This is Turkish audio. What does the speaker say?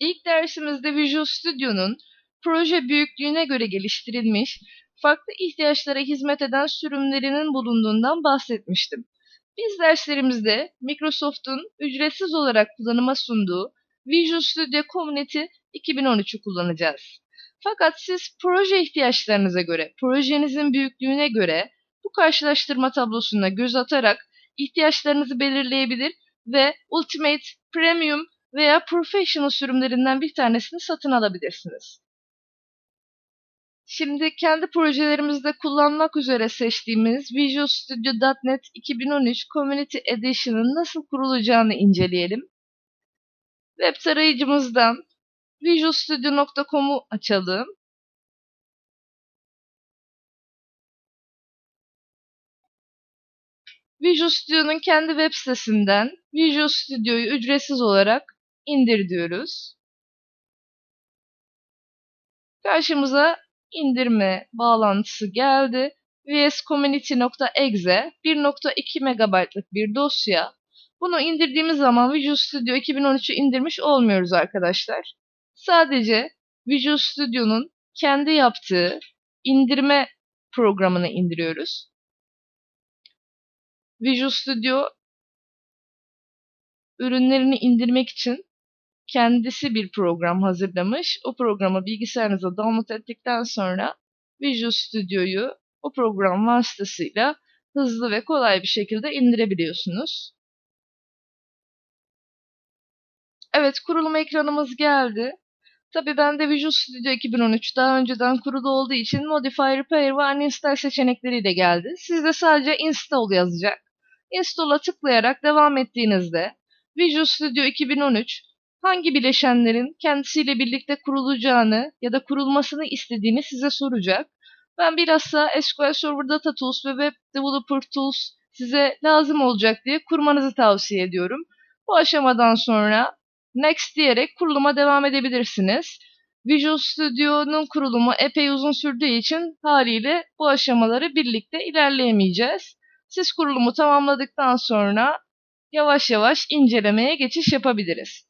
İlk dersimizde Visual Studio'nun proje büyüklüğüne göre geliştirilmiş, farklı ihtiyaçlara hizmet eden sürümlerinin bulunduğundan bahsetmiştim. Biz derslerimizde Microsoft'un ücretsiz olarak kullanıma sunduğu Visual Studio Community 2013'ü kullanacağız. Fakat siz proje ihtiyaçlarınıza göre, projenizin büyüklüğüne göre bu karşılaştırma tablosuna göz atarak ihtiyaçlarınızı belirleyebilir ve Ultimate, Premium veya Professional sürümlerinden bir tanesini satın alabilirsiniz. Şimdi kendi projelerimizde kullanmak üzere seçtiğimiz Visual Studio .NET 2013 Community Edition'ın nasıl kurulacağını inceleyelim. Web tarayıcımızdan visualstudio.com'u açalım. Visual Studio'nun kendi web sitesinden Visual Studio'yu ücretsiz olarak indir diyoruz. Karşımıza indirme bağlantısı geldi. vscommunity.exe 1.2 MB'lık bir dosya. Bunu indirdiğimiz zaman Visual Studio 2013'ü indirmiş olmuyoruz arkadaşlar. Sadece Visual Studio'nun kendi yaptığı indirme programını indiriyoruz. Visual Studio ürünlerini indirmek için kendisi bir program hazırlamış. O programı bilgisayarınıza download ettikten sonra Visual Studio'yu o program vasıtasıyla hızlı ve kolay bir şekilde indirebiliyorsunuz. Evet kurulum ekranımız geldi. Tabi bende Visual Studio 2013 daha önceden kurulu olduğu için Modify, Repair ve Uninstall seçenekleriyle geldi. Sizde sadece Install yazacak. Install'a tıklayarak devam ettiğinizde Visual Studio 2013 hangi bileşenlerin kendisiyle birlikte kurulacağını ya da kurulmasını istediğini size soracak. Ben bilhassa SQL Server Data Tools ve Web Developer Tools size lazım olacak diye kurmanızı tavsiye ediyorum. Bu aşamadan sonra Next diyerek kuruluma devam edebilirsiniz. Visual Studio'nun kurulumu epey uzun sürdüğü için haliyle bu aşamaları birlikte ilerleyemeyeceğiz. Siz kurulumu tamamladıktan sonra yavaş yavaş incelemeye geçiş yapabiliriz.